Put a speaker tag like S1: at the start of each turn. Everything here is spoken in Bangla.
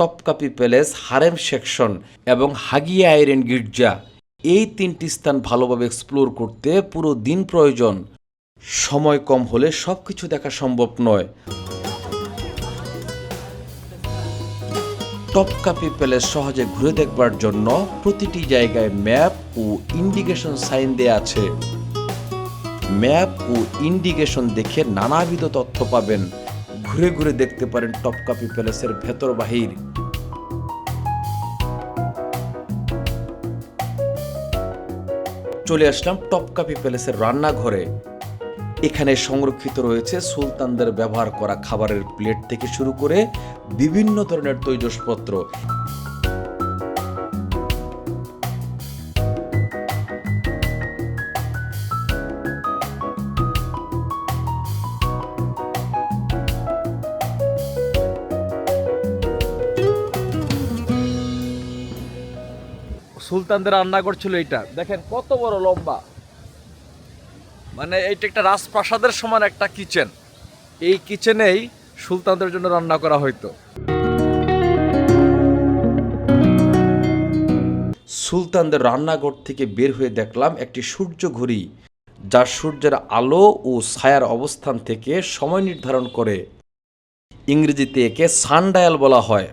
S1: টপকাপি প্যালেস, হারেম সেকশন এবং হাগিয়া আইরেন গির্জা। এই তিনটি স্থান ভালোভাবে এক্সপ্লোর করতে পুরো দিন প্রয়োজন। সময় কম হলে সব কিছু দেখা সম্ভব নয়। টপকাপি প্যালেস সহজে ঘুরে দেখবার জন্য প্রতিটি জায়গায় ম্যাপ ও ইন্ডিকেশন সাইন দেয়া আছে। ম্যাপ ও ইন্ডিকেশন দেখে নানাবিধ তথ্য পাবেন। ঘুরে ঘুরে দেখতে পারেন টপকাপি প্যালেসের ভেতর বাহির। চলে আসলাম টপকাপি প্যালেসের রান্নাঘরে। এখানে সংরক্ষিত রয়েছে সুলতানদের ব্যবহার করা খাবারের প্লেট থেকে শুরু করে বিভিন্ন ধরনের তৈজসপত্র।
S2: সুলতানদের রান্না করছিল এটা দেখেন কত বড় লম্বা। মানে এইটা একটা রাজপ্রাসাদের সমান একটা কিচেন। এই কিচেনেই সুলতানদের জন্য রান্না করা হইতো।
S1: সুলতানদের রান্নাঘর থেকে বের হয়ে দেখলাম একটি সূর্য ঘড়ি, যা সূর্যের আলো ও ছায়ার অবস্থান থেকে সময় নির্ধারণ করে। ইংরেজিতে একে সানডায়াল বলা হয়।